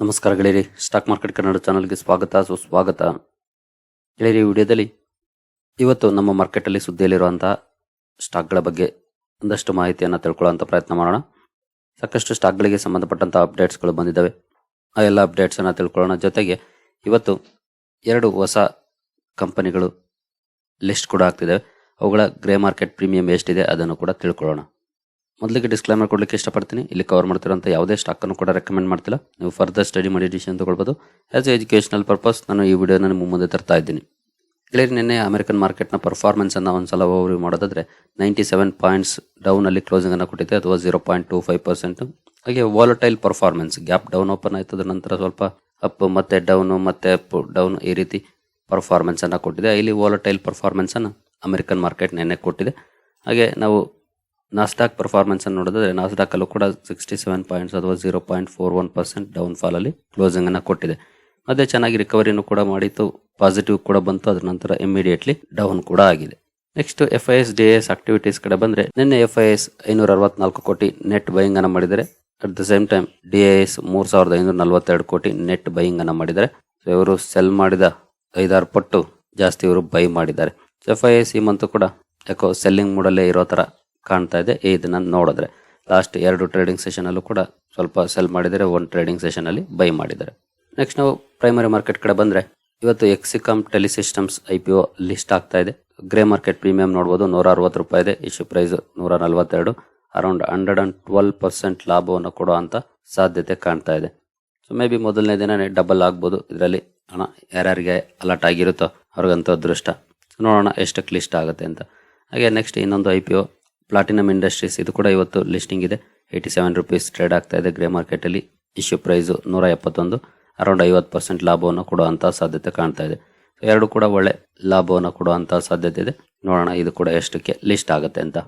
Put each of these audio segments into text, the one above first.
ನಮಸ್ಕಾರ ಗೆಳೆಯರಿ, stock market Kannada ಚಾನಲ್ಗೆ ಸ್ವಾಗತ, ಸುಸ್ವಾಗತ. ಗೆಳೆಯರಿ ವಿಡಿಯೋದಲ್ಲಿ ಇವತ್ತು ನಮ್ಮ ಮಾರ್ಕೆಟಲ್ಲಿ ಸುದ್ದಿಯಲ್ಲಿರುವಂತಹ ಸ್ಟಾಕ್ಗಳ ಬಗ್ಗೆ ಒಂದಷ್ಟು ಮಾಹಿತಿಯನ್ನು ತಿಳ್ಕೊಳ್ಳುವಂಥ ಪ್ರಯತ್ನ ಮಾಡೋಣ. ಸಾಕಷ್ಟು ಸ್ಟಾಕ್ಗಳಿಗೆ ಸಂಬಂಧಪಟ್ಟಂಥ ಅಪ್ಡೇಟ್ಸ್ಗಳು ಬಂದಿದ್ದಾವೆ. ಆ ಎಲ್ಲ ಅಪ್ಡೇಟ್ಸನ್ನು ತಿಳ್ಕೊಳ್ಳೋಣ. ಜೊತೆಗೆ ಇವತ್ತು ಎರಡು ಹೊಸ ಕಂಪನಿಗಳು ಲಿಸ್ಟ್ ಕೂಡ ಆಗ್ತಿದ್ದಾವೆ. ಅವುಗಳ ಗ್ರೇ ಮಾರ್ಕೆಟ್ ಪ್ರೀಮಿಯಂ ಎಷ್ಟಿದೆ ಅದನ್ನು ಕೂಡ ತಿಳ್ಕೊಳ್ಳೋಣ. ಮೊದಲಿಗೆ ಡಿಸ್ಕ್ಲೈಮರ್ ಕೊಡಲಿಕ್ಕೆ ಇಷ್ಟಪಡ್ತೀನಿ. ಇಲ್ಲಿ ಕವರ್ ಮಾಡ್ತಿರೋಂಥ ಯಾವುದೇ ಸ್ಟಾಕನ್ನು ಕೂಡ ರೆಕಮೆಂಡ್ ಮಾಡ್ತಿಲ್ಲ. ನೀವು ಫರ್ದರ್ ಸ್ಟಡಿ ಮಾಡಿ ಡಿಸಿಷನ್ ತಗೊಳ್ಬೋದು. ಆಸ್ ಎಜುಕೇಶನಲ್ ಪರ್ಪಸ್ ನಾನು ಈ ವಿಡಿಯೋನ ನಿಮ್ಮ ಮುಂದೆ ತರ್ತಾ ಇದ್ದೀನಿ. ಕ್ಲಿಯರ್ ನಿನ್ನೆ ಅಮೆರಿಕನ್ ಮಾರ್ಕೆಟ್ನ ಪರ್ಫಾರ್ಮೆನ್ಸನ್ನು ಒಂದು ಸಲ ಓವರ್ ಮಾಡೋದಾದ್ರೆ ನೈಂಟಿ ಸೆವೆನ್ ಪಾಯಿಂಟ್ಸ್ ಡೌನಲ್ಲಿ ಅಲ್ಲಿ ಕ್ಲೋಸಿಂಗ್ ಅನ್ನು ಕೊಟ್ಟಿದೆ ಅಥವಾ zero point two five percent ಹಾಗೆ volatile performance gap down open ಆಯ್ತದ ಅದ್ರ ನಂತರ ಸ್ವಲ್ಪ ಅಪ್ ಮತ್ತೆ ಡೌನು ಮತ್ತೆ ಅಪ್ ಡೌನ್ ಈ ರೀತಿ ಪರ್ಫಾರ್ಮೆನ್ಸನ್ನು ಕೊಟ್ಟಿದೆ. ಇಲ್ಲಿ ವಾಲಟೈಲ್ ಪರ್ಫಾರ್ಮೆನ್ಸನ್ನು ಅಮೆರಿಕನ್ ಮಾರ್ಕೆಟ್ ನೆನ್ನೆ ಕೊಟ್ಟಿದೆ. ಹಾಗೆ ನಾವು ನಾಸ್ಡಾಕ್ ಪರ್ಫಾರ್ಮೆನ್ಸ್ ಅನ್ನು ನೋಡಿದ್ರೆ ನಾಸ್ಡಾಕ್ ಅಲ್ಲೂ ಕೂಡ ಸಿಕ್ಸ್ಟಿ ಸೆವೆನ್ ಪಾಯಿಂಟ್ಸ್ ಅಥವಾ zero point four one percent down fall ಅಲ್ಲಿ ಕ್ಲೋಸಿಂಗ್ ಅನ್ನ ಕೊಟ್ಟಿದೆ. ಅದೇ ಚೆನ್ನಾಗಿ ರಿಕವರಿನು ಕೂಡ ಮಾಡಿತ್ತು. ಪಾಸಿಟಿವ್ ಕೂಡ ಬಂತು. ಅದರ ನಂತರ ಇಮಿಡಿಯೇಟ್ಲಿ ಡೌನ್ ಕೂಡ ಆಗಿದೆ. Next F I S D S activities ಕಡೆ ಬಂದ್ರೆ ನಿನ್ನೆ ಎಫ್ ಐ ಎಸ್ ಐನೂರ ಅರವತ್ನಾಲ್ಕು ಕೋಟಿ ನೆಟ್ ಬೈಯಿಂಗ್ ಅನ್ನ ಮಾಡಿದರೆ at the same time D S ಮೂರ್ ಸಾವಿರದ ಐನೂರ ನಲವತ್ತೆರಡು ಕೋಟಿ ನೆಟ್ ಬೈಯಿಂಗ್ ಅನ್ನ ಮಾಡಿದ್ದಾರೆ. ಸೊ ಇವರು ಸೆಲ್ ಮಾಡಿದ ಐದಾರು ಪಟ್ಟು ಜಾಸ್ತಿ ಇವರು ಬೈ ಮಾಡಿದ್ದಾರೆ. ಎಫ್ ಐ ಎಸ್ ಈ ಮಂತ್ ಕೂಡ ಯಾಕೋ ಸೆಲ್ಲಿಂಗ್ ಮೂಡಲ್ಲೇ ಇರೋ ತರ ಕಾಣ್ತಾ ಇದೆ. ಇದನ್ನ ನೋಡಿದ್ರೆ ಲಾಸ್ಟ್ ಎರಡು ಟ್ರೇಡಿಂಗ್ ಸೆಷನಲ್ಲೂ ಕೂಡ ಸ್ವಲ್ಪ ಸೆಲ್ ಮಾಡಿದರೆ ಒಂದು ಟ್ರೇಡಿಂಗ್ ಸೆಷನಲ್ಲಿ ಬೈ ಮಾಡಿದ್ದಾರೆ ನೆಕ್ಸ್ಟ್ ನಾವು ಪ್ರೈಮರಿ ಮಾರ್ಕೆಟ್ ಕಡೆ ಬಂದ್ರೆ ಇವತ್ತು Exicom Telesystems I P O list ಆಗ್ತಾ ಇದೆ. ಗ್ರೇ ಮಾರ್ಕೆಟ್ ಪ್ರೀಮಿಯಂ ನೋಡಬಹುದು ನೂರ ಅರವತ್ತು ರೂಪಾಯಿ ಇದೆ. ಇಶ್ಯೂ ಪ್ರೈಸ್ ನೂರ ನಲವತ್ತೆರಡು around hundred and twelve percent ಲಾಭವನ್ನು ಕೊಡುವಂತ ಸಾಧ್ಯತೆ ಕಾಣ್ತಾ ಇದೆ. ಸೊ ಮೇ ಬಿ ಮೊದಲನೇ ದಿನನೇ ಡಬಲ್ ಆಗ್ಬೋದು. ಇದರಲ್ಲಿ ಹಣ ಯಾರ್ಯಾರಿಗೆ ಅಲರ್ಟ್ ಆಗಿರುತ್ತೋ ಅವ್ರಿಗಂತೂ ಅದೃಷ್ಟ. ನೋಡೋಣ ಎಷ್ಟಕ್ಕೆ ಲಿಸ್ಟ್ ಆಗುತ್ತೆ ಅಂತ. ಹಾಗೆ ನೆಕ್ಸ್ಟ್ ಇನ್ನೊಂದು I P O Platinum Industries, ಇದು ಕೂಡ ಇವತ್ತು ಲಿಸ್ಟಿಂಗ್ ಇದೆ. ಏಯ್ಟಿ ಸೆವೆನ್ ರುಪೀಸ್ ಟ್ರೇಡ್ ಆಗ್ತಾ ಇದೆ ಗ್ರೇ ಮಾರ್ಕೆಟಲ್ಲಿ ಇಶ್ಯೂ ಪ್ರೈಸ್ ನೂರ ಎಪ್ಪತ್ತೊಂದು ಅರೌಂಡ್ ಐವತ್ತು ಪರ್ಸೆಂಟ್ ಲಾಭವನ್ನು ಕೊಡುವಂಥ ಸಾಧ್ಯತೆ ಕಾಣ್ತಾ ಇದೆ. ಎರಡು ಕೂಡ ಒಳ್ಳೆ ಲಾಭವನ್ನು ಕೊಡುವಂಥ ಸಾಧ್ಯತೆ ಇದೆ. ನೋಡೋಣ, ಇದು ಕೂಡ ಎಷ್ಟಕ್ಕೆ ಲಿಸ್ಟ್ ಆಗುತ್ತೆ ಅಂತ.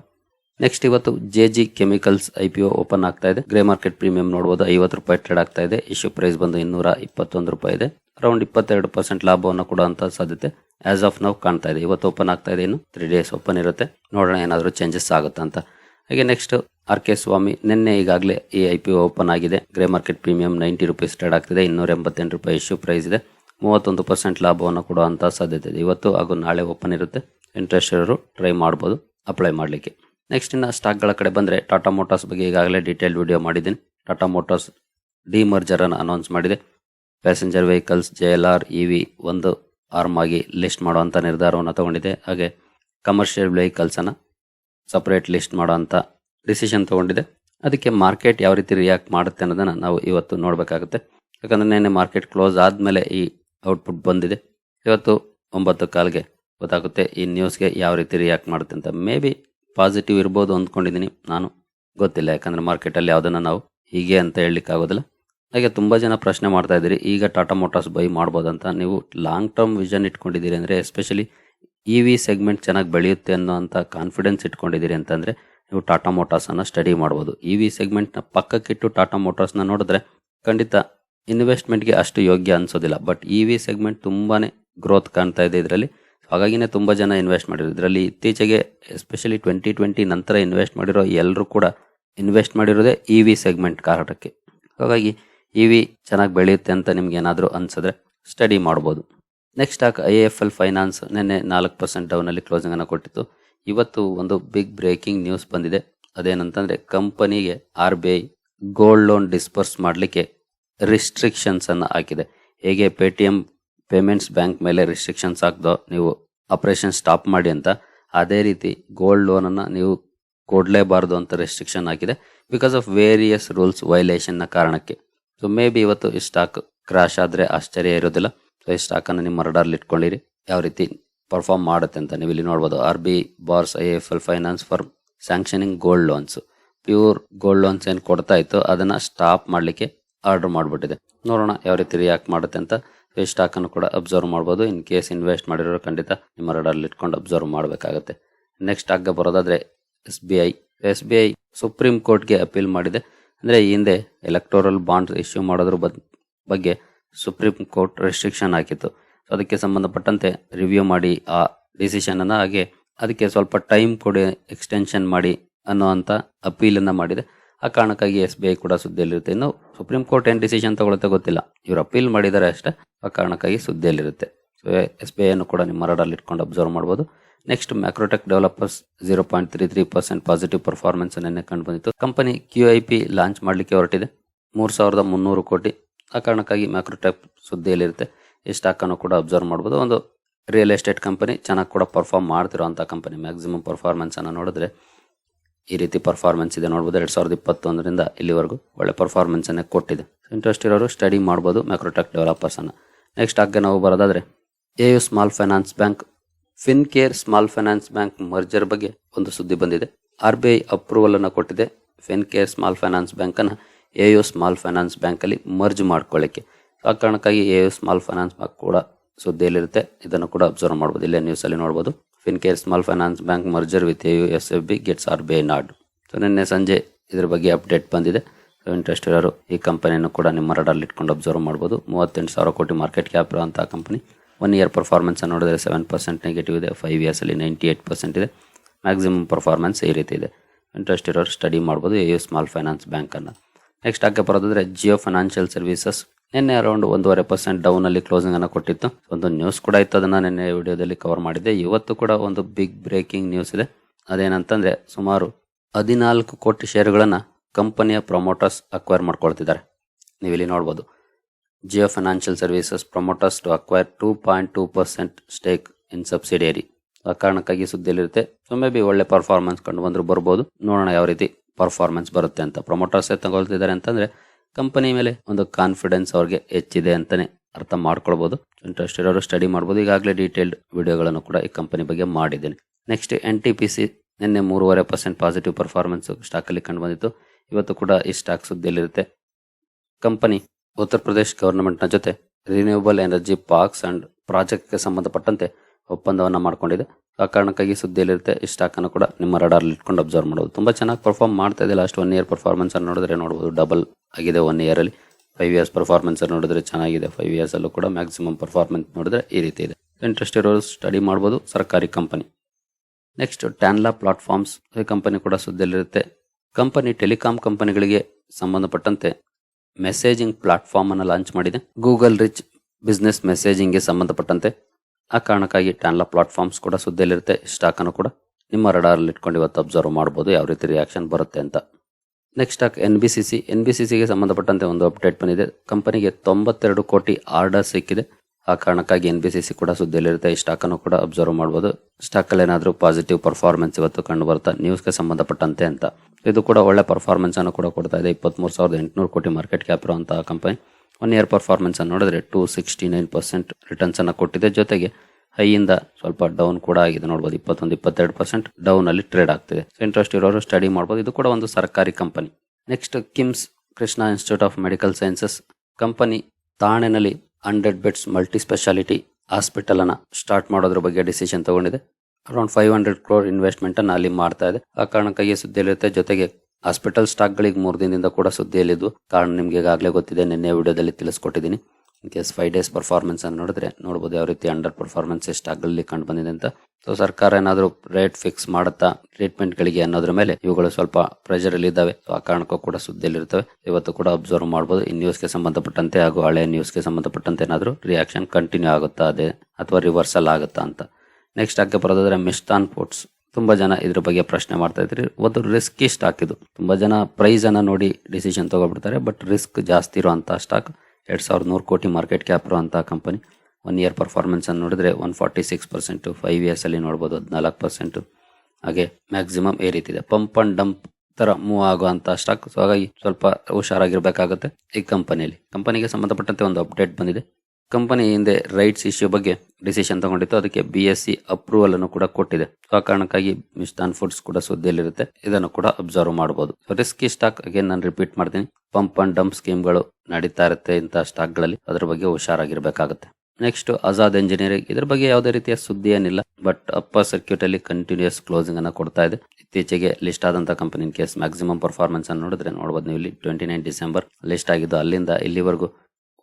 ನೆಕ್ಸ್ಟ್ ಇವತ್ತು J G chemicals I P open ಆಗ್ತಾ ಇದೆ. ಗ್ರೇ ಮಾರ್ಕೆಟ್ ಪ್ರೀಮಿಯಂ ನೋಡಬಹುದು ಐವತ್ತು ರೂಪಾಯಿ ಟ್ರೇಡ್ ಆಗ್ತಾ ಇದೆ. ಇಶ್ಯೂ ಪ್ರೈಸ್ ಬಂದು ಇನ್ನೂರ ಇಪ್ಪತ್ತೊಂದು ರೂಪಾಯಿ ಇದೆ. ಅರೌಂಡ್ ಇಪ್ಪತ್ತೆರಡು ಪರ್ಸೆಂಟ್ ಲಾಭವನ್ನು ಕೊಡುವಂತ ಸಾಧ್ಯತೆ ಆಸ್ ಆಫ್ ನಾವು ಕಾಣ್ತಾ ಇದೆ. ಇವತ್ತು ಓಪನ್ ಆಗ್ತಾ ಇದೆ. ಇನ್ನು ತ್ರೀ ಡೇಸ್ ಓಪನ್ ಇರುತ್ತೆ. ನೋಡೋಣ ಏನಾದರೂ ಚೇಂಜಸ್ ಆಗುತ್ತಾ ಅಂತ. ಹಾಗೆ ನೆಕ್ಸ್ಟ್ ಆರ್ ಕೆ ಸ್ವಾಮಿ ನಿನ್ನೆ ಈಗಾಗಲೇ ಈ ಐ ಪಿ ಓಪನ್ ಆಗಿದೆ. Grey market premium ninety rupees trade ಆಗ್ತಿದೆ. ಇನ್ನೂರ ಎಂಬತ್ತೆಂಟು ರೂಪಾಯಿ ಇಶ್ಯೂ ಪ್ರೈಸ್ ಇದೆ. ಮೂವತ್ತೊಂದು ಪರ್ಸೆಂಟ್ ಲಾಭವನ್ನು ಕೊಡುವಂತಹ ಸಾಧ್ಯತೆ ಇದೆ. ಇವತ್ತು ಹಾಗೂ ನಾಳೆ ಓಪನ್ ಇರುತ್ತೆ. ಇಂಟ್ರೆಸ್ಟ್ ಇರೋರು ಟ್ರೈ ಮಾಡ್ಬೋದು. ಅಪ್ಲೈ ಮಾಡಲಿಕ್ಕೆ. ನೆಕ್ಸ್ಟ್ ಇನ್ನು ಸ್ಟಾಕ್ಗಳ ಕಡೆ ಬಂದರೆ ಟಾಟಾ ಮೋಟಾರ್ಸ್ ಬಗ್ಗೆ ಈಗಾಗಲೇ ಡೀಟೇಲ್ ವಿಡಿಯೋ ಮಾಡಿದ್ದೀನಿ. ಟಾಟಾ ಮೋಟಾರ್ಸ್ ಡಿಮರ್ಜರ್ ಅನ್ನು ಅನೌನ್ಸ್ ಮಾಡಿದೆ. Passenger vehicles J L R E V ಒಂದು ಆರ್ಮ್ ಆಗಿ ಲಿಸ್ಟ್ ಮಾಡುವಂಥ ನಿರ್ಧಾರವನ್ನು ತಗೊಂಡಿದೆ. ಹಾಗೆ ಕಮರ್ಷಿಯಲ್ ವೆಹಿಕಲ್ಸನ್ನು ಸಪ್ರೇಟ್ ಲಿಸ್ಟ್ ಮಾಡುವಂಥ ಡಿಸಿಷನ್ ತಗೊಂಡಿದೆ. ಅದಕ್ಕೆ ಮಾರ್ಕೆಟ್ ಯಾವ ರೀತಿ ರಿಯಾಕ್ಟ್ ಮಾಡುತ್ತೆ ಅನ್ನೋದನ್ನು ನಾವು ಇವತ್ತು ನೋಡಬೇಕಾಗುತ್ತೆ. ಯಾಕಂದರೆ ನೆನ್ನೆ ಮಾರ್ಕೆಟ್ ಕ್ಲೋಸ್ ಆದಮೇಲೆ ಈ ಔಟ್ಪುಟ್ ಬಂದಿದೆ. ಇವತ್ತು ಒಂಬತ್ತು ಕಾಲ್ಗೆ ಗೊತ್ತಾಗುತ್ತೆ ಈ ನ್ಯೂಸ್ಗೆ ಯಾವ ರೀತಿ ರಿಯಾಕ್ಟ್ ಮಾಡುತ್ತೆ ಅಂತ. ಮೇ ಬಿ ಪಾಸಿಟಿವ್ ಇರ್ಬೋದು ಅಂದ್ಕೊಂಡಿದ್ದೀನಿ ನಾನು. ಗೊತ್ತಿಲ್ಲ, ಯಾಕಂದರೆ ಮಾರ್ಕೆಟಲ್ಲಿ ಯಾವುದನ್ನು ನಾವು ಹೀಗೆ ಅಂತ ಹೇಳಲಿಕ್ಕಾಗೋದಿಲ್ಲ. ಹಾಗೆ ತುಂಬ ಜನ ಪ್ರಶ್ನೆ ಮಾಡ್ತಾ ಇದ್ದೀರಿ, ಈಗ ಟಾಟಾ ಮೋಟಾರ್ಸ್ ಬೈ ಮಾಡ್ಬೋದಂತ. ನೀವು ಲಾಂಗ್ ಟರ್ಮ್ ವಿಷನ್ ಇಟ್ಕೊಂಡಿದ್ದೀರಿ ಅಂದರೆ ಎಸ್ಪೆಷಲಿ ಇ ವಿ ಸೆಗ್ಮೆಂಟ್ ಚೆನ್ನಾಗಿ ಬೆಳೆಯುತ್ತೆ ಅನ್ನೋಂಥ ಕಾನ್ಫಿಡೆನ್ಸ್ ಇಟ್ಕೊಂಡಿದ್ದೀರಿ ಅಂತಂದರೆ, ನೀವು ಟಾಟಾ ಮೋಟಾರ್ಸನ್ನು ಸ್ಟಡಿ ಮಾಡ್ಬೋದು. ಇ ವಿ ಸೆಗ್ಮೆಂಟ್ನ ಪಕ್ಕಕ್ಕಿಟ್ಟು ಟಾಟಾ ಮೋಟಾರ್ಸ್ನ ನೋಡಿದ್ರೆ, ಖಂಡಿತ ಇನ್ವೆಸ್ಟ್ಮೆಂಟ್ಗೆ ಅಷ್ಟು ಯೋಗ್ಯ ಅನ್ಸೋದಿಲ್ಲ. ಬಟ್ ಇ ವಿ ಸೆಗ್ಮೆಂಟ್ ತುಂಬಾ ಗ್ರೋತ್ ಕಾಣ್ತಾ ಇದೆ ಇದರಲ್ಲಿ. ಹಾಗಾಗಿನೇ ತುಂಬ ಜನ ಇನ್ವೆಸ್ಟ್ ಮಾಡಿರೋ ಇದರಲ್ಲಿ ಇತ್ತೀಚೆಗೆ ಎಸ್ಪೆಷಲಿ ಟ್ವೆಂಟಿ ಟ್ವೆಂಟಿ ನಂತರ ಇನ್ವೆಸ್ಟ್ ಮಾಡಿರೋ ಎಲ್ಲರೂ ಕೂಡ ಇನ್ವೆಸ್ಟ್ ಮಾಡಿರೋದೇ ಇ ವಿ ಸೆಗ್ಮೆಂಟ್ ಕಾರಣಕ್ಕೆ ಹಾಗಾಗಿ ಇ ವಿ ಚೆನ್ನಾಗಿ ಬೆಳೆಯುತ್ತೆ ಅಂತ ನಿಮ್ಗೆ ಏನಾದರೂ ಅನ್ಸಿದ್ರೆ ಸ್ಟಡಿ ಮಾಡ್ಬೋದು. Next stock I F L finance ನಿನ್ನೆ ನಾಲ್ಕು ಪರ್ಸೆಂಟ್ ಡೌನಲ್ಲಿ ಕ್ಲೋಸಿಂಗನ್ನು ಕೊಟ್ಟಿತ್ತು. ಇವತ್ತು ಒಂದು ಬಿಗ್ ಬ್ರೇಕಿಂಗ್ ನ್ಯೂಸ್ ಬಂದಿದೆ. ಅದೇನಂತಂದರೆ ಕಂಪನಿಗೆ R B I gold loan disperse ಮಾಡಲಿಕ್ಕೆ ರಿಸ್ಟ್ರಿಕ್ಷನ್ಸನ್ನು ಹಾಕಿದೆ. ಹೇಗೆ pay T M payments bank ಮೇಲೆ ರಿಸ್ಟ್ರಿಕ್ಷನ್ಸ್ ಹಾಕ್ದೋ ನೀವು ಆಪರೇಷನ್ ಸ್ಟಾಪ್ ಮಾಡಿ ಅಂತ, ಅದೇ ರೀತಿ ಗೋಲ್ಡ್ ಲೋನನ್ನು ನೀವು ಕೊಡಲೇಬಾರ್ದು ಅಂತ ರೆಸ್ಟ್ರಿಕ್ಷನ್ ಹಾಕಿದೆ ಬಿಕಾಸ್ ಆಫ್ ವೇರಿಯಸ್ ರೂಲ್ಸ್ ವೈಲೇಷನ್ನ ಕಾರಣಕ್ಕೆ. ಸೊ ಮೇ ಬಿ ಇವತ್ತು ಈ ಸ್ಟಾಕ್ ಕ್ರಾಶ್ ಆದರೆ ಆಶ್ಚರ್ಯ ಇರೋದಿಲ್ಲ. ಸೊ ಈ ಸ್ಟಾಕನ್ನು ನಿಮ್ಮ ರಡಾರ್ಲಿ ಇಟ್ಕೊಂಡಿರಿ. ಯಾವ ರೀತಿ ಪರ್ಫಾರ್ಮ್ ಮಾಡುತ್ತೆ ಅಂತ ನೀವು ಇಲ್ಲಿ ನೋಡ್ಬೋದು. R B bars I F L finance for sanctioning gold loans pure gold loans ಏನು ಕೊಡ್ತಾ ಇತ್ತು, ಅದನ್ನು ಸ್ಟಾಪ್ ಮಾಡಲಿಕ್ಕೆ ಆರ್ಡರ್ ಮಾಡಿಬಿಟ್ಟಿದೆ. ನೋಡೋಣ ಯಾವ ರೀತಿ ರಿಯಾಕ್ಟ್ ಮಾಡುತ್ತೆ ಅಂತ. ಈ ಸ್ಟಾಕನ್ನು ಕೂಡ ಅಬ್ಸರ್ವ್ ಮಾಡ್ಬೋದು. ಇನ್ ಕೇಸ್ ಇನ್ವೆಸ್ಟ್ ಮಾಡಿರೋರು ಖಂಡಿತ ನಿಮ್ಮ ರಡಲ್ಲಿ ಇಟ್ಕೊಂಡು ಅಬ್ಸರ್ವ್ ಮಾಡಬೇಕಾಗುತ್ತೆ. ನೆಕ್ಸ್ಟ್ ಆಗ ಬರೋದಾದ್ರೆ S B I S B I supreme ಕೋರ್ಟ್ಗೆ ಅಪೀಲ್ ಮಾಡಿದೆ. ಅಂದರೆ ಈ ಹಿಂದೆ ಎಲೆಕ್ಟೋರಲ್ ಬಾಂಡ್ ಇಶ್ಯೂ ಮಾಡೋದ್ರ ಬಗ್ಗೆ ಸುಪ್ರೀಂ ಕೋರ್ಟ್ ರೆಸ್ಟ್ರಿಕ್ಷನ್ ಹಾಕಿತ್ತು. ಸೊ ಅದಕ್ಕೆ ಸಂಬಂಧಪಟ್ಟಂತೆ ರಿವ್ಯೂ ಮಾಡಿ ಆ ಡಿಸಿಷನ್ ಅನ್ನ ಹಾಗೆ ಅದಕ್ಕೆ ಸ್ವಲ್ಪ ಟೈಮ್ ಕೊಡಿ ಎಕ್ಸ್ಟೆನ್ಷನ್ ಮಾಡಿ ಅನ್ನೋವಂಥ ಅಪೀಲನ್ನು ಮಾಡಿದೆ. ಆ ಕಾರಣಕ್ಕಾಗಿ ಎಸ್ ಬಿ ಐ ಕೂಡ ಸುದ್ದಿಯಲ್ಲಿರುತ್ತೆ. ಇನ್ನು ಸುಪ್ರೀಂ ಕೋರ್ಟ್ ಏನು ಡಿಸಿಷನ್ ತಗೊಳುತ್ತೆ ಗೊತ್ತಿಲ್ಲ. ಇವರು ಅಪೀಲ್ ಮಾಡಿದ್ದಾರೆ ಅಷ್ಟೇ, ಆ ಕಾರಣಕ್ಕಾಗಿ ಸುದ್ದಿಯಲ್ಲಿರುತ್ತೆ. ಸೊ ಎಸ್ ಬಿ ಐನು ಕೂಡ ನಿಮ್ಮ ಮರಡಲ್ಲಿ ಇಟ್ಕೊಂಡು ಅಬ್ಸರ್ವ್ ಮಾಡ್ಬೋದು. Next Macrotech developers zero point three three percent positive performance ನಿನ್ನೆ ಕಂಡು ಬಂದಿತ್ತು company Q I P launch ಮಾಡಲಿಕ್ಕೆ ಹೊರಟಿದೆ. ಮೂರು ಸಾವಿರದ ಮುನ್ನೂರು ಕೋಟಿ. ಆ ಕಾರಣಕ್ಕಾಗಿ ಮ್ಯಾಕ್ರೋಟೆಕ್ ಸುದ್ದಿಯಲ್ಲಿರುತ್ತೆ. ಈ ಸ್ಟಾಕ್ ಅನ್ನು ಕೂಡ ಅಬ್ಸರ್ವ್ ಮಾಡ್ಬೋದು. ಒಂದು ರಿಯಲ್ ಎಸ್ಟೇಟ್ ಕಂಪನಿ ಚೆನ್ನಾಗಿ ಕೂಡ ಪರ್ಫಾರ್ಮ್ ಮಾಡ್ತಿರೋ ಅಂಥ ಕಂಪನಿ ಮ್ಯಾಕ್ಸಿಮಮ್ ಪರ್ಫಾರ್ಮೆನ್ಸನ್ನು ನೋಡಿದ್ರೆ ಈ ರೀತಿ ಪರ್ಫಾರ್ಮೆನ್ಸ್ ಇದೆ. ನೋಡ್ಬೋದು ಎರಡು ಸಾವಿರದ ಇಪ್ಪತ್ತೊಂದರಿಂದ ಇಲ್ಲಿವರೆಗೂ ಒಳ್ಳೆ ಪರ್ಫಾರ್ಮೆನ್ಸ್ ಅನ್ನೇ ಕೊಟ್ಟಿದೆ. ಇಂಟ್ರೆಸ್ಟ್ ಇರೋರು ಸ್ಟಡಿ ಮಾಡ್ಬೋದು ಡೆವಲಪರ್ಸ್ ಅನ್ನ. ನೆಕ್ಸ್ಟ್ ಹಾಗೆ ನಾವು ಬರೋದಾದರೆ A U small finance bank Fincare small finance bank merger ಬಗ್ಗೆ ಒಂದು ಸುದ್ದಿ ಬಂದಿದೆ. ಆರ್ ಬಿ ಐ ಅಪ್ರೂವಲ್ ಅನ್ನು ಕೊಟ್ಟಿದೆ. Fin care small finance bank ಅನ್ನ A U small finance bank ಅಲ್ಲಿ ಮರ್ಜ್ ಮಾಡ್ಕೊಳ್ಳಿಕ್ಕೆ. ಆ ಕಾರಣಕ್ಕಾಗಿ A U small finance bank ಕೂಡ ಸುದ್ದಿಯಲ್ಲಿರುತ್ತೆ. ಇದನ್ನು ಕೂಡ ಅಬ್ಸರ್ವ್ ಮಾಡ್ಬೋದು. ಇಲ್ಲೇ ನ್ಯೂಸ್ ಅಲ್ಲಿ ನೋಡಬಹುದು Fincare small finance bank merger with A U S F B gets R B I nod so, ನಿನ್ನೆ ಸಂಜೆ ಇದ್ರ ಬಗ್ಗೆ ಅಪ್ಡೇಟ್ ಬಂದಿದೆ. ಸೊ ಇಂಟ್ರೆಸ್ಟ್ ಇರೋರು ಈ ಕಂಪನಿಯನ್ನು ಕೂಡ ನಿಮ್ಮ ರಡಲ್ಲಿ ಇಟ್ಕೊಂಡು ಅಬ್ಸರ್ವ್ ಮಾಡ್ಬೋದು. ಮೂವತ್ತೆಂಟು ಸಾವಿರ ಕೋಟಿ ಮಾರ್ಕೆಟ್ ಕ್ಯಾಪ್ ಇರುವಂಥ ಕಂಪನಿ. ಒನ್ ಇಯರ್ ಪರ್ಫಾರ್ಮೆನ್ಸ್ ನೋಡಿದ್ರೆ ಸೆವೆನ್ ಪರ್ಸೆಂಟ್ ನೆಗೆಟಿವ್ ಇದೆ. ಫೈವ್ ಇಯರ್ಸಲ್ಲಿ ನೈಂಟಿ ಏಟ್ ಪರ್ಸೆಂಟ್ ಇದೆ. ಮ್ಯಾಕ್ಸಿಮಮ್ ಪರ್ಫಾರ್ಮೆನ್ಸ್ ಈ ರೀತಿ ಇದೆ. ಇಂಟ್ರೆಸ್ಟ್ ಇರೋರು ಸ್ಟಡಿ ಮಾಡ್ಬೋದು ಎ ಯು ಸ್ಮಾಲ್ ಫೈನಾನ್ಸ್ ಬ್ಯಾಂಕನ್ನು. ನೆಕ್ಸ್ಟ್ ಹಾಕಿ ಬರೋದಾದರೆ ಜಿಯೋ ಫೈನಾನ್ಷಿಯಲ್ ಸರ್ವಿಸಸ್ ನಿನ್ನೆ ಅರೌಂಡ್ ಒಂದೂವರೆ ಪರ್ಸೆಂಟ್ ಡೌನ್ ಅಲ್ಲಿ ಕ್ಲೋಸಿಂಗ್ ಅನ್ನು ಕೊಟ್ಟಿತ್ತು. ಒಂದು ನ್ಯೂಸ್ ಕೂಡ ಇತ್ತು, ಅದನ್ನ ನಿನ್ನೆ ವಿಡಿಯೋದಲ್ಲಿ ಕವರ್ ಮಾಡಿದ್ದೆ. ಇವತ್ತು ಕೂಡ ಒಂದು ಬಿಗ್ ಬ್ರೇಕಿಂಗ್ ನ್ಯೂಸ್ ಇದೆ. ಅದೇನಂತಂದ್ರೆ ಸುಮಾರು ಹದಿನಾಲ್ಕು ಕೋಟಿ ಷೇರುಗಳನ್ನು ಕಂಪನಿಯ ಪ್ರೊಮೋಟರ್ಸ್ ಅಕ್ವೈರ್ ಮಾಡ್ಕೊಳ್ತಿದ್ದಾರೆ. ನೀವು ಇಲ್ಲಿ ನೋಡ್ಬೋದು. Jio financial services promoters to acquire two point two percent stake in subsidiary ಆ ಕಾರಣಕ್ಕಾಗಿ ಸುದ್ದಿಯಲ್ಲಿರುತ್ತೆ ಸೊ ಮೇ ಬಿ ಒಳ್ಳೆ ಪರ್ಫಾರ್ಮೆನ್ಸ್ ಕಂಡು ಬಂದ್ರು ಬರ್ಬೋದು. ನೋಡೋಣ ಯಾವ ರೀತಿ ಪರ್ಫಾರ್ಮೆನ್ಸ್ ಬರುತ್ತೆ ಅಂತ. ಪ್ರಮೋಟರ್ಸ್ ತಗೊಳ್ತಿದ್ದಾರೆ ಅಂತಂದ್ರೆ ಕಂಪನಿ ಮೇಲೆ ಒಂದು ಕಾನ್ಫಿಡೆನ್ಸ್ ಅವ್ರಿಗೆ ಹೆಚ್ಚಿದೆ ಅಂತಾನೆ ಅರ್ಥ ಮಾಡ್ಕೊಳ್ಬಹುದು ಇಂಟ್ರೆಸ್ಟ್ ಇರೋರು ಸ್ಟಡಿ ಮಾಡ್ಬೋದು. ಈಗಾಗಲೇ ಡೀಟೇಲ್ಡ್ ವಿಡಿಯೋಗಳನ್ನು ಕೂಡ ಈ ಕಂಪನಿ ಬಗ್ಗೆ ಮಾಡಿದ್ದೇನೆ. Next N T P C ನಿನ್ನೆ ಮೂರುವರೆ ಪರ್ಸೆಂಟ್ ಪಾಸಿಟಿವ್ ಪರ್ಫಾರ್ಮೆನ್ಸ್ ಸ್ಟಾಕ್ ಅಲ್ಲಿ ಕಂಡು ಬಂದಿತ್ತು. ಇವತ್ತು ಕೂಡ ಈ ಸ್ಟಾಕ್ ಸುದ್ದಿಯಲ್ಲಿರುತ್ತೆ. ಕಂಪನಿ ಉತ್ತರ ಪ್ರದೇಶ್ ಗವರ್ನಮೆಂಟ್ನ ಜೊತೆ ರಿನ್ಯೂವಬಲ್ ಎನರ್ಜಿ ಪಾರ್ಕ್ಸ್ ಅಂಡ್ ಪ್ರಾಜೆಕ್ಟ್ಗೆ ಸಂಬಂಧಪಟ್ಟಂತೆ ಒಪ್ಪಂದವನ್ನ ಮಾಡ್ಕೊಂಡಿದೆ. ಆ ಕಾರಣಕ್ಕಾಗಿ ಸುದ್ದಿಯಲ್ಲಿರುತ್ತೆ, ಈ ಸ್ಟಾಕನ್ನು ಕೂಡ ನಿಮ್ಮ ರಡಾರ್ಲ್ಲಿ ಇಟ್ಕೊಂಡು ಅಬ್ಸರ್ವ್ ಮಾಡೋದು. ತುಂಬ ಚೆನ್ನಾಗಿ ಪರ್ಫಾರ್ಮ್ ಮಾಡ್ತಾ ಇದೆ ಲಾಸ್ಟ್ ಒನ್ ಇಯರ್ ಪರ್ಫಾರ್ಮೆನ್ಸನ್ನು ನೋಡಿದ್ರೆ ನೋಡ್ಬೋದು ಡಬಲ್ ಆಗಿದೆ ಒನ್ ಇಯರಲ್ಲಿ ಫೈವ್ ಇಯರ್ಸ್ ಪರ್ಫಾರ್ಮೆನ್ಸ್ ನೋಡಿದ್ರೆ ಚೆನ್ನಾಗಿದೆ ಫೈವ್ ಇಯರ್ಸಲ್ಲೂ ಕೂಡ ಮ್ಯಾಕ್ಸಿಮಮ್ ಪರ್ಫಾರ್ಮೆನ್ಸ್ ನೋಡಿದ್ರೆ ಈ ರೀತಿ ಇದೆ. ಇಂಟ್ರೆಸ್ಟ್ ಇರೋರು ಸ್ಟಡಿ ಮಾಡ್ಬೋದು, ಸರ್ಕಾರಿ ಕಂಪನಿ ನೆಕ್ಸ್ಟ್ ಟ್ಯಾನ್ಲಾ ಪ್ಲಾಟ್ಫಾರ್ಮ್ಸ್ ಈ ಕಂಪನಿ ಕೂಡ ಸುದ್ದಿಯಲ್ಲಿರುತ್ತೆ. ಕಂಪನಿ ಟೆಲಿಕಾಂ ಕಂಪನಿಗಳಿಗೆ ಸಂಬಂಧಪಟ್ಟಂತೆ ಮೆಸೇಜಿಂಗ್ ಪ್ಲಾಟ್ಫಾರ್ಮ್ ಅನ್ನು ಲಾಂಚ್ ಮಾಡಿದೆ. ಗೂಗಲ್ ರಿಚ್ ಬಿಸ್ನೆಸ್ ಮೆಸೇಜಿಂಗ್ಗೆ ಸಂಬಂಧಪಟ್ಟಂತೆ. ಆ ಕಾರಣಕ್ಕಾಗಿ ಟ್ಯಾನ್ಲ ಪ್ಲಾಟ್ಫಾರ್ಮ್ಸ್ ಕೂಡ ಸುದ್ದಿಯಲ್ಲಿರುತ್ತೆ. ಸ್ಟಾಕ್ ಅನ್ನು ಕೂಡ ನಿಮ್ಮ ರಡಾರಲ್ಲಿ ಇಟ್ಕೊಂಡು ಇವತ್ತು ಅಬ್ಸರ್ವ್ ಮಾಡಬಹುದು ಯಾವ ರೀತಿ ರಿಯಾಕ್ಷನ್ ಬರುತ್ತೆ ಅಂತ. Next stock N B C C N B C ಸಿಗೆ ಸಂಬಂಧಪಟ್ಟಂತೆ ಒಂದು ಅಪ್ಡೇಟ್ ಬಂದಿದೆ. ಕಂಪನಿಗೆ ತೊಂಬತ್ತೆರಡು ಕೋಟಿ ಆರ್ಡರ್ ಸಿಕ್ಕಿದೆ. ಆ ಕಾರಣಕ್ಕಾಗಿ ಎನ್ ಬಿ ಸಿ ಸಿ ಕೂಡ ಸುದ್ದಿಯಲ್ಲಿರುತ್ತೆ. ಈ ಸ್ಟಾಕ್ ಅನ್ನು ಕೂಡ ಅಬ್ಸರ್ವ್ ಮಾಡಬಹುದು ಸ್ಟಾಕ್ ಅಲ್ಲಿ ಏನಾದರೂ ಪಾಸಿಟಿವ್ ಪರ್ಫಾರ್ಮೆನ್ಸ್ ಇವತ್ತು ಕಂಡು ಬರುತ್ತಾ ನ್ಯೂಸ್ಗೆ ಸಂಬಂಧಪಟ್ಟಂತೆ ಅಂತ. ಇದು ಕೂಡ ಒಳ್ಳೆ ಪರ್ಫಾರ್ಮೆನ್ಸ್ ಅನ್ನು ಕೂಡ ಕೊಡ್ತಾ ಇದೆ. ಇಪ್ಪತ್ಮೂರು ಸಾವಿರದ ಎಂಟುನೂರು ಕೋಟಿ ಮಾರ್ಕೆಟ್ ಕ್ಯಾಪ್ ಇರುವಂತಹ ಕಂಪನಿ ಒನ್ ಇಯರ್ ಪರ್ಫಾರ್ಮೆನ್ಸ್ ಅನ್ನು ನೋಡಿದ್ರೆ two sixty nine percent returns ಅನ್ನು ಕೊಟ್ಟಿದೆ. ಜೊತೆಗೆ ಹೈಯಿಂದ ಸ್ವಲ್ಪ ಡೌನ್ ಕೂಡ ಆಗಿದೆ. ನೋಡ್ಬೋದು ಇಪ್ಪತ್ತೊಂದು, ಇಪ್ಪತ್ತೆರಡು ಪರ್ಸೆಂಟ್ ಡೌನ್ ಅಲ್ಲಿ ಟ್ರೇಡ್ ಆಗ್ತಿದೆ. ಇಂಟ್ರೆಸ್ಟ್ ಇರೋರು ಸ್ಟಡಿ ಮಾಡ್ಬೋದು. ಇದು ಕೂಡ ಒಂದು ಸರ್ಕಾರಿ company next KIMS Krishna institute of medical sciences company ತಾಣೆನಲ್ಲಿ hundred beds multi speciality hospital ಅನ್ನ ಸ್ಟಾರ್ಟ್ ಮಾಡೋದ್ರ ಬಗ್ಗೆ ಡಿಸಿಷನ್ ತಗೊಂಡಿದೆ. Around five hundred crore investment ಅನ್ನ ಅಲ್ಲಿ ಮಾಡ್ತಾ ಇದೆ. ಆ ಕಾರಣಕ್ಕಾಗಿ ಸುದ್ದಿಯಲ್ಲಿರುತ್ತೆ. ಜೊತೆಗೆ ಹಾಸ್ಪಿಟಲ್ ಸ್ಟಾಕ್ಗಳಿಗೆ ಮೂರು ದಿನದಿಂದ ಕೂಡ ಸುದ್ದಿಯಲ್ಲಿದ್ದು, ಕಾರಣ ನಿಮಗೆ ಈಗಾಗಲೇ ಗೊತ್ತಿದೆ, ನಿನ್ನೆ ವಿಡಿಯೋದಲ್ಲಿ ತಿಳಿಸ್ಕೊಟ್ಟಿದ್ದೀನಿ. In case five days performance ಅನ್ನು ನೋಡಿದ್ರೆ ನೋಡ್ಬೋದು ಯಾವ ರೀತಿ ಅಂಡರ್ ಪರ್ಫಾರ್ಮೆನ್ಸ್ ಸ್ಟಾಕ್ಗಳಲ್ಲಿ ಕಂಡು ಬಂದಿದೆ ಅಂತ. ಸೊ ಸರ್ಕಾರ ಏನಾದರೂ ರೇಟ್ ಫಿಕ್ಸ್ ಮಾಡುತ್ತಾ ಟ್ರೀಟ್ಮೆಂಟ್ಗಳಿಗೆ ಅನ್ನೋದ್ರ ಮೇಲೆ ಇವುಗಳು ಸ್ವಲ್ಪ ಪ್ರೆಷರ್ ಅಲ್ಲಿ ಇದ್ದಾವೆ. ಸೊ ಆ ಕಾರಣಕ್ಕೂ ಕೂಡ ಸುದ್ದಿಯಲ್ಲಿರ್ತವೆ ಇವತ್ತು ಕೂಡ ಅಬ್ಸರ್ವ್ ಮಾಡ್ಬೋದು. ಈ ನ್ಯೂಸ್ಗೆ ಸಂಬಂಧಪಟ್ಟಂತೆ ಹಾಗೂ ಹಳೆ ನ್ಯೂಸ್ಗೆ ಸಂಬಂಧಪಟ್ಟಂತೆ ಏನಾದರೂ ರಿಯಾಕ್ಷನ್ ಕಂಟಿನ್ಯೂ ಆಗುತ್ತಾ, ಅದೇ ಅಥವಾ ರಿವರ್ಸಲ್ ಆಗುತ್ತಾ ಅಂತ. ನೆಕ್ಸ್ಟ್ ಹಾಗೆ ಬರೋದಾದ್ರೆ ಮಿಸ್ಟಾನ್ ಫುಡ್ಸ್ ತುಂಬಾ ಜನ ಇದ್ರ ಬಗ್ಗೆ ಪ್ರಶ್ನೆ ಮಾಡ್ತಾ ಇದ್ರಿ. ಒಂದು ರಿಸ್ಕಿ ಸ್ಟಾಕ್ ಇದು. ತುಂಬಾ ಜನ ಪ್ರೈಸ್ ಅನ್ನ ನೋಡಿ ಡಿಸಿಷನ್ ತಗೋಬಿಡ್ತಾರೆ ಬಟ್ ರಿಸ್ಕ್ ಜಾಸ್ತಿ ಇರುವಂತಹ ಸ್ಟಾಕ್ ಎರಡ್ ಸಾವಿರದ ನೂರು ಕೋಟಿ ಮಾರ್ಕೆಟ್ ಕ್ಯಾಪ್ ಇರುವಂತಹ ಕಂಪನಿ ಒನ್ ಇಯರ್ ಪರ್ಫಾರ್ಮೆನ್ಸ್ ಅನ್ನು ನೋಡಿದ್ರೆ one forty six percent five years ಅಲ್ಲಿ ನೋಡಬಹುದು ಹದಿನಾಲ್ಕು ಪರ್ಸೆಂಟ್ ಹಾಗೆ ಮ್ಯಾಕ್ಸಿಮಮ್ ಏ ರೀತಿ ಇದೆ. ಪಂಪ್ ಅಂಡ್ ಡಂಪ್ ತರ ಮೂವ್ ಆಗುವಂತಹ ಸ್ಟಾಕ್ ಸೊ ಹಾಗಾಗಿ ಸ್ವಲ್ಪ ಹುಷಾರಾಗಿರ್ಬೇಕಾಗುತ್ತೆ ಈ ಕಂಪನಿಯಲ್ಲಿ ಕಂಪನಿಗೆ ಸಂಬಂಧಪಟ್ಟಂತೆ ಒಂದು ಅಪ್ಡೇಟ್ ಬಂದಿದೆ. ಕಂಪನಿ ಹಿಂದೆ ರೈಟ್ಸ್ ಇಶ್ಯೂ ಬಗ್ಗೆ ಡಿಸಿಷನ್ ತಗೊಂಡಿತ್ತು. ಅದಕ್ಕೆ ಬಿ ಎಸ್ ಸಿ ಅಪ್ರೂವಲ್ ಅನ್ನು ಕೂಡ ಕೊಟ್ಟಿದೆ. ಆ ಕಾರಣಕ್ಕಾಗಿ ಮಿಸ್ಟಾನ್ ಫುಡ್ಸ್ ಕೂಡ ಸುದ್ದಿಯಲ್ಲಿರುತ್ತೆ. ಇದನ್ನು ಕೂಡ ಅಬ್ಸರ್ವ್ ಮಾಡಬಹುದು ರಿಸ್ಕಿ ಸ್ಟಾಕ್ ಅಗೇನ್ ನಾನು ರಿಪೀಟ್ ಮಾಡ್ತೀನಿ. ಪಂಪ್ ಅಂಡ್ ಡಂಪ್ ಸ್ಕೀಮ್ಗಳು ನಡೀತಾ ಇರುತ್ತೆ ಇಂತಹ ಸ್ಟಾಕ್ಗಳಲ್ಲಿ ಅದರ ಬಗ್ಗೆ ಹುಷಾರಾಗಿರ್ಬೇಕಾಗುತ್ತೆ. ನೆಕ್ಸ್ಟ್ ಆಜಾದ್ ಇಂಜಿನಿಯರಿಂಗ್ ಇದ್ರ ಬಗ್ಗೆ ಯಾವುದೇ ರೀತಿಯ ಸುದ್ದಿ ಏನಿಲ್ಲ. ಬಟ್ ಅಪ್ಪ ಸರ್ಕ್ಯೂಟ್ ಅಲ್ಲಿ ಕಂಟಿನ್ಯೂಸ್ ಕ್ಲೋಸಿಂಗ್ ಅನ್ನ ಕೊಡ್ತಾ ಇದೆ. ಇತ್ತೀಚೆಗೆ ಲಿಸ್ಟ್ ಆದಂತಹ ಕಂಪನಿ ಕೇಸ್ ಮ್ಯಾಕ್ಸಿಮಮ್ ಪರ್ಫಾರ್ಮೆನ್ಸ್ ಅನ್ನು ನೋಡಿದ್ರೆ ನೋಡಬಹುದು ನೀವು ಇಲ್ಲಿ ಟ್ವೆಂಟಿ ನೈನ್ ಡಿಸೆಂಬರ್ ಲಿಸ್ಟ್ ಆಗಿದ್ದು ಅಲ್ಲಿಂದ ಇಲ್ಲಿವರೆಗೂ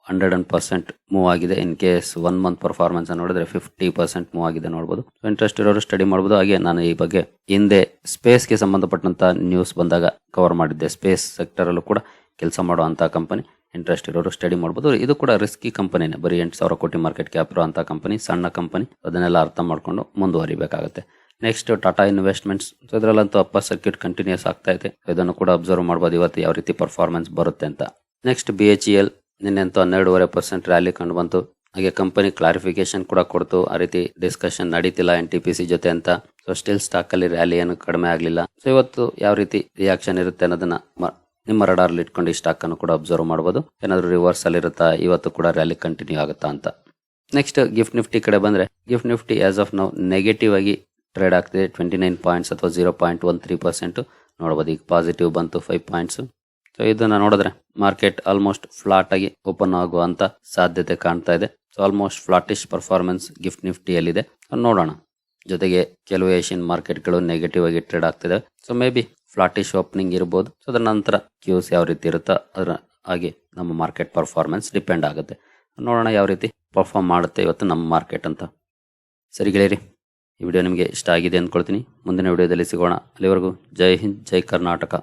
ಹಂಡ್ರೆಡ್ ಅಂಡ್ ಪರ್ಸೆಂಟ್ ಮೂವ್ ಆಗಿದೆ. In case one month performance ನೋಡಿದ್ರೆ ಫಿಫ್ಟಿ ಪರ್ಸೆಂಟ್ ಮೂವ್ ಆಗಿದೆ ನೋಡಬಹುದು ಇಂಟ್ರೆಸ್ಟ್ ಇರೋರು ಸ್ಟಡಿ ಮಾಡಬಹುದು ಹಾಗೆ ನಾನು ಈ ಬಗ್ಗೆ ಹಿಂದೆ ಸ್ಪೇಸ್ಗೆ ಸಂಬಂಧಪಟ್ಟಂತ ನ್ಯೂಸ್ ಬಂದಾಗ ಕವರ್ ಮಾಡಿದ್ದೆ. ಸ್ಪೇಸ್ ಸೆಕ್ಟರ್ ಅಲ್ಲೂ ಕೂಡ ಕೆಲಸ ಮಾಡುವಂತ ಕಂಪನಿ ಇಂಟ್ರೆಸ್ಟ್ ಇರೋರು ಸ್ಟಡಿ ಮಾಡಬಹುದು ಇದು ಕೂಡ ರಿಸ್ಕಿ ಕಂಪನಿನೇ ಬರೀ ಎಂಟು ಸಾವಿರ ಕೋಟಿ ಮಾರ್ಕೆಟ್ ಕ್ಯಾಪ್ ಇರುವಂತ ಕಂಪನಿ ಸಣ್ಣ ಕಂಪನಿ ಅದನ್ನೆಲ್ಲ ಅರ್ಥ ಮಾಡ್ಕೊಂಡು ಮುಂದುವರಿಬೇಕಾಗುತ್ತೆ. ನೆಕ್ಸ್ಟ್ ಟಾಟಾ ಇನ್ವೆಸ್ಟ್ಮೆಂಟ್ಸ್ ಸೊ ಇದರಲ್ಲಂತೂ ಅಪ್ಪ ಸರ್ಕ್ಯೂಟ್ ಕಂಟಿನ್ಯೂಸ್ ಆಗ್ತಾ ಇದೆ. ಇದನ್ನು ಕೂಡ ಅಬ್ಸರ್ವ್ ಮಾಡಬಹುದು ಇವತ್ತು ಯಾವ ರೀತಿ ಪರ್ಫಾರ್ಮೆನ್ಸ್ ಬರುತ್ತೆ ಅಂತ. Next B H E L ನಿನ್ನೆಂತೂ ಹನ್ನೆರಡೂವರೆ ಪರ್ಸೆಂಟ್ ರ್ಯಾಲಿ ಕಂಡು ಬಂತು. ಹಾಗೆ ಕಂಪನಿ ಕ್ಲಾರಿಫಿಕೇಶನ್ ಕೂಡ ಕೊಡ್ತು. ಆ ರೀತಿ ಡಿಸ್ಕಷನ್ ನಡೀತಿಲ್ಲ ಎನ್ ಟಿ ಪಿ ಸಿ ಜೊತೆ ಅಂತ. ಸೊ ಸ್ಟಿಲ್ ಸ್ಟಾಕ್ ಅಲ್ಲಿ ರ್ಯಾಲಿ ಏನು ಕಡಿಮೆ ಆಗಲಿಲ್ಲ. ಸೊ ಇವತ್ತು ಯಾವ ರೀತಿ ರಿಯಾಕ್ಷನ್ ಇರುತ್ತೆ ಅನ್ನೋದನ್ನ ನಿಮ್ಮ ರಡಾರ್ಲಿ ಇಟ್ಕೊಂಡು ಈ ಸ್ಟಾಕ್ ಅನ್ನು ಕೂಡ ಅಬ್ಸರ್ವ್ ಮಾಡಬಹುದು ಏನಾದ್ರು ರಿವರ್ಸ್ ಅಲ್ಲಿ ಇರುತ್ತಾ, ಇವತ್ತು ಕೂಡ ರ್ಯಾಲಿ ಕಂಟಿನ್ಯೂ ಆಗುತ್ತಾ ಅಂತ. ನೆಕ್ಸ್ಟ್ ಗಿಫ್ಟ್ ನಿಫ್ಟಿ ಕಡೆ ಬಂದ್ರೆ ಗಿಫ್ಟ್ ನಿಫ್ಟಿ ಆಸ್ ಆಫ್ ನಾವು ನೆಗೆಟಿವ್ ಆಗಿ ಟ್ರೇಡ್ ಆಗ್ತಿದೆ. ಟ್ವೆಂಟಿ ನೈನ್ ಪಾಯಿಂಟ್ಸ್ ಅಥವಾ zero point one three percent ನೋಡಬಹುದು ಈಗ ಪಾಸಿಟಿವ್ ಬಂತು ಫೈವ್ ಪಾಯಿಂಟ್ಸ್ ಸೊ ಇದನ್ನ ನೋಡಿದ್ರೆ ಮಾರ್ಕೆಟ್ ಆಲ್ಮೋಸ್ಟ್ ಫ್ಲಾಟ್ ಆಗಿ ಓಪನ್ ಆಗುವಂತ ಸಾಧ್ಯತೆ ಕಾಣ್ತಾ ಇದೆ. So almost flattish performance gift ನಿಫ್ಟಿಯಲ್ಲಿದೆ ನೋಡೋಣ. ಜೊತೆಗೆ ಕೆಲವು ಏಷ್ಯನ್ ಮಾರ್ಕೆಟ್ಗಳು ನೆಗೆಟಿವ್ ಆಗಿ ಟ್ರೇಡ್ ಆಗ್ತಿದೆ so may be flattish opening ಇರ್ಬೋದು. ಸೊ ಅದರ ನಂತರ ಕ್ಯೂಸ್ ಯಾವ ರೀತಿ ಇರುತ್ತೋ ಅದರ ಹಾಗೆ ನಮ್ಮ ಮಾರ್ಕೆಟ್ ಪರ್ಫಾರ್ಮೆನ್ಸ್ ಡಿಪೆಂಡ್ ಆಗುತ್ತೆ. ನೋಡೋಣ ಯಾವ ರೀತಿ ಪರ್ಫಾರ್ಮ್ ಮಾಡುತ್ತೆ ಇವತ್ತು ನಮ್ಮ ಮಾರ್ಕೆಟ್ ಅಂತ. ಸರಿ ಗೆಳೆಯರಿ, ಈ ವಿಡಿಯೋ ನಿಮಗೆ ಇಷ್ಟ ಆಗಿದೆ ಅಂದ್ಕೊಳ್ತೀನಿ. ಮುಂದಿನ ವಿಡಿಯೋದಲ್ಲಿ ಸಿಗೋಣ. ಅಲ್ಲಿವರೆಗೂ ಜೈ ಹಿಂದ್, ಜೈ ಕರ್ನಾಟಕ.